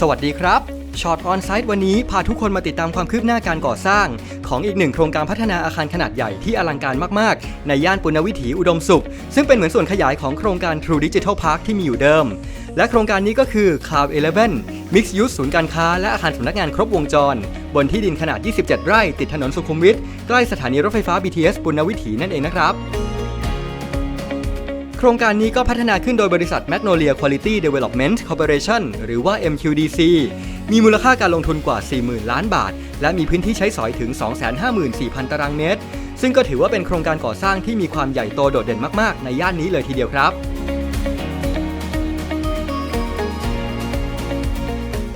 สวัสดีครับช็อตออนไซต์วันนี้พาทุกคนมาติดตามความคืบหน้าการก่อสร้าง ของอีกหนึ่งโครงการพัฒนาอาคารขนาดใหญ่ที่อลังการมาก ๆ ในย่านปุณณวิถีอุดมสุข ซึ่งเป็นเหมือนส่วนขยายของโครงการ True Digital Park ที่มีอยู่เดิม และโครงการนี้ก็คือ Cloud 11 Mixed Use ศูนย์การค้า และอาคารสำนักงานครบวงจร บนที่ดินขนาด 27 ไร่ ติดถนนสุขุมวิทใกล้สถานีรถไฟฟ้า BTS ปุณณวิถีนั่นเองนะครับ รงการนี้ก็พัฒนาขึ้นโดยบริษัท Magnolia Quality Development Corporation หรือว่า MQDC มีมูลค่าการลงทุนกว่า 40,000 ล้านบาท และมีพื้นที่ใช้สอยถึง 254,000 ตารางเมตร ซึ่งก็ถือว่าเป็นโครงการก่อสร้างที่มีความใหญ่โตโดดเด่นมาก ๆ ในย่านนี้เลยทีเดียวครับ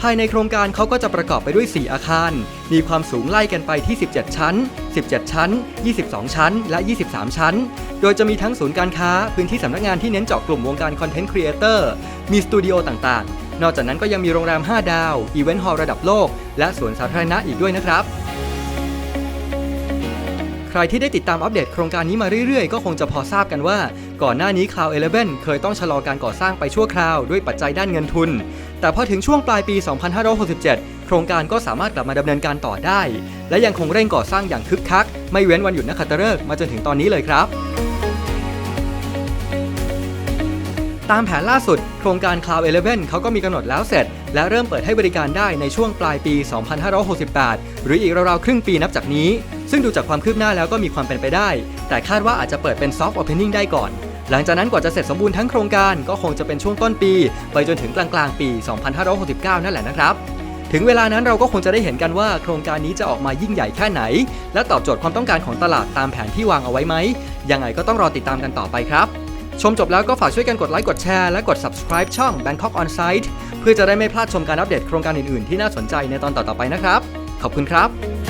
ภายในโครงการเขาก็จะประกอบไปด้วย 4 อาคาร มีความสูงไล่กันไปที่ 17 ชั้น 17 ชั้น 22 ชั้น และ 23 ชั้น โดยจะมีทั้งศูนย์การค้า พื้นที่สำนักงานที่เน้นเจาะกลุ่มวงการคอนเทนต์ครีเอเตอร์ มีสตูดิโอต่างๆ นอกจากนั้นก็ยังมีโรงแรม 5 ดาว อีเวนต์ฮอลล์ระดับโลก และสวนสาธารณะอีกด้วยนะครับ ใครที่ได้ติดตามอัปเดตโครงการนี้มาเรื่อยๆ ก็คงจะพอทราบกันว่า ก่อนหน้านี้ Cloud 11 เคยต้องชะลอการก่อสร้างไปชั่วคราวด้วยปัจจัยด้านเงินทุน แต่พอถึงช่วงปลายปี 2567 โครงการก็สามารถกลับมาดำเนินการต่อได้ และยังคงเร่งก่อสร้างอย่างคึกคัก ไม่เว้นวันหยุดนักขัตฤกษ์มาจนถึงตอนนี้เลยครับตามแผนล่าสุด โครงการ Cloud 11เขาก็มีกำหนดแล้วเสร็จ และเริ่มเปิดให้บริการได้ในช่วงปลายปี 2568 หรืออีกราวๆครึ่งปีนับจากนี้ ซึ่งดูจากความคืบหน้าแล้วก็มีความเป็นไปได้ แต่คาดว่าอาจจะเปิดเป็น Soft Opening ได้ก่อน หลังจากนั้นกว่าจะเสร็จสมบูรณ์ทั้งโครงการก็คงจะเป็นช่วงต้นปี ไปจนถึงกลางๆปี 2569 นั่นแหละนะครับ ถึงเวลานั้นเราก็คงจะได้เห็นกันว่าโครงการนี้จะออกมายิ่งใหญ่แค่ไหน และตอบโจทย์ความต้องการของตลาดตามแผนที่วางเอาไว้ไหมยังไงก็ต้องรอติดตามกันต่อไปครับชมจบแล้วก็ฝากช่วยกันกดไลค์กดแชร์และกด subscribe ช่อง Bangkok On Site เพื่อจะได้ไม่พลาดชมการอัปเดตโครงการอื่น ๆ ที่น่าสนใจในตอนต่อ ๆ ไปนะครับ ขอบคุณครับ